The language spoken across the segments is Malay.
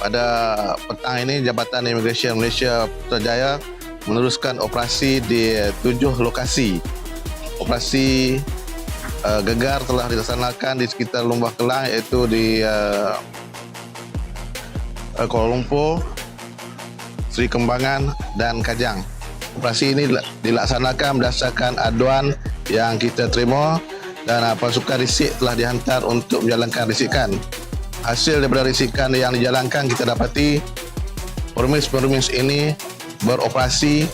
pada petang ini Jabatan Imigresen Malaysia Putrajaya meneruskan operasi di tujuh lokasi. Operasi uh, gegar telah dilaksanakan di sekitar Lumbah Kelang iaitu di uh, uh, Kuala Lumpur, Seri Kembangan dan Kajang. Operasi ini dilaksanakan berdasarkan aduan yang kita terima dan uh, pasukan risik telah dihantar untuk menjalankan risikan. Hasil daripada risikan yang dijalankan kita dapati permis-permis ini beroperasi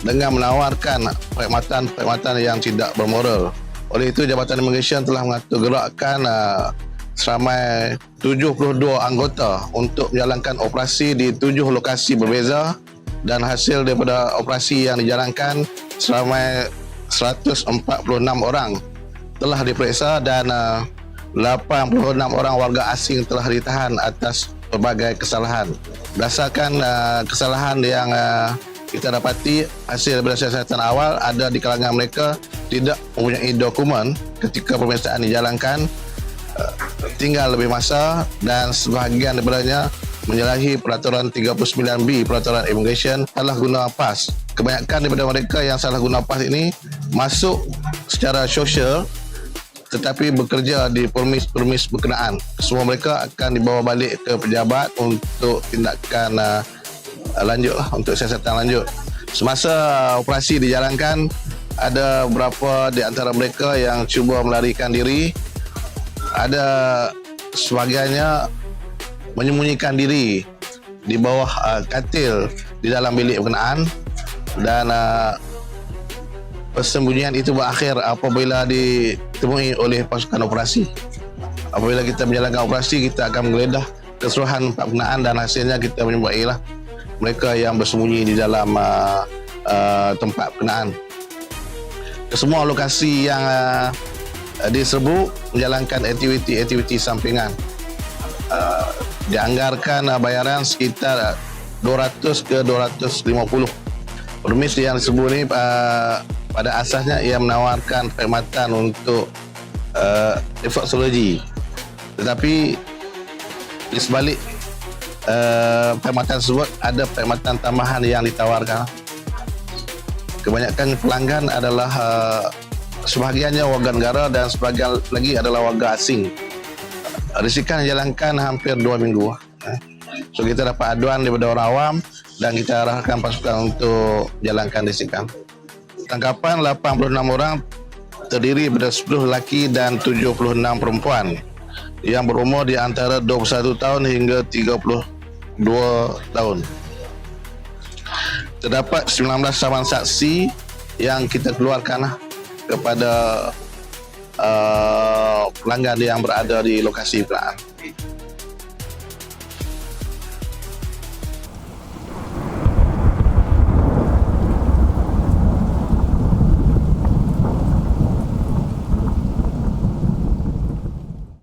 dengan menawarkan perkhidmatan-perkhidmatan yang tidak bermoral. Oleh itu Jabatan Immigration telah mengatur gerakkan uh, seramai 72 anggota untuk menjalankan operasi di tujuh lokasi berbeza dan hasil daripada operasi yang dijalankan seramai 146 orang telah diperiksa dan uh, 86 orang warga asing telah ditahan atas berbagai kesalahan. Berdasarkan uh, kesalahan yang uh, kita dapati hasil siasatan awal ada di kalangan mereka tidak mempunyai dokumen ketika pemeriksaan dijalankan uh, tinggal lebih masa dan sebahagian daripadanya menyalahi peraturan 39B peraturan immigration salah guna pas. Kebanyakan daripada mereka yang salah guna pas ini masuk secara sosial tetapi bekerja di permis-permis berkenaan. Semua mereka akan dibawa balik ke pejabat untuk tindakan uh, lanjut lah, untuk siasatan lanjut. Semasa operasi dijalankan, ada beberapa di antara mereka yang cuba melarikan diri. Ada sebahagiannya menyembunyikan diri di bawah uh, katil di dalam bilik berkenaan dan uh, persembunyian itu berakhir apabila ditemui oleh pasukan operasi. Apabila kita menjalankan operasi, kita akan menggeledah keseluruhan penggunaan dan hasilnya kita menyebut lah mereka yang bersembunyi di dalam uh, uh, tempat berkenaan. Kesemua lokasi yang uh, diserbu menjalankan aktiviti-aktiviti sampingan. Uh, dianggarkan uh, bayaran sekitar 200 ke 250. Permis yang diserbu ini uh, pada asasnya ia menawarkan perkhidmatan untuk uh, reflexology tetapi di sebalik uh, perkhidmatan tersebut ada perkhidmatan tambahan yang ditawarkan. Kebanyakan pelanggan adalah uh, sebahagiannya warga negara dan sebahagian lagi adalah warga asing. Risikan dijalankan hampir dua minggu. So kita dapat aduan daripada orang awam dan kita arahkan pasukan untuk jalankan risikan tangkapan 86 orang terdiri daripada 10 lelaki dan 76 perempuan yang berumur di antara 21 tahun hingga 32 tahun. Terdapat 19 saman saksi yang kita keluarkan kepada uh, pelanggan yang berada di lokasi perayaan.